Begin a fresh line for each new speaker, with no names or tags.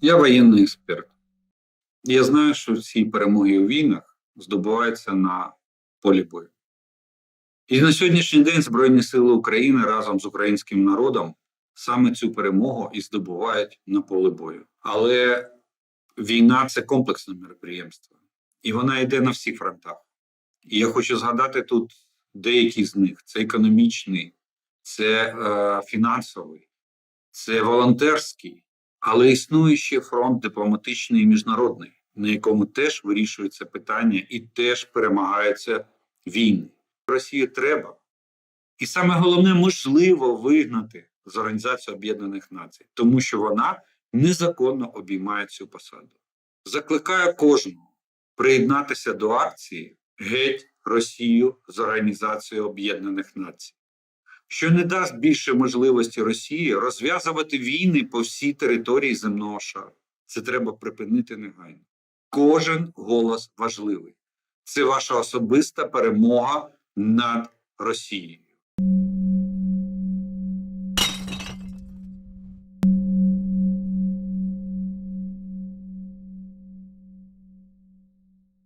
Я воєнний експерт. Я знаю, що всі перемоги у війнах здобуваються на полі бою. І на сьогоднішній день Збройні Сили України разом з українським народом саме цю перемогу і здобувають на полі бою. Але війна це комплексне мероприємство, і вона йде на всіх фронтах. І я хочу згадати тут деякі з них: це економічний, це е, фінансовий, це волонтерський, але існує ще фронт дипломатичний і міжнародний, на якому теж вирішується питання і теж перемагаються війни. Росію треба. І саме головне можливо вигнати з Організації Об'єднаних Націй, тому що вона незаконно обіймає цю посаду. Закликаю кожного приєднатися до акції Геть Росію з Організацією Об'єднаних Націй, що не дасть більше можливості Росії розв'язувати війни по всій території земного шару. Це треба припинити негайно. Кожен голос важливий. Це ваша особиста перемога над Росією.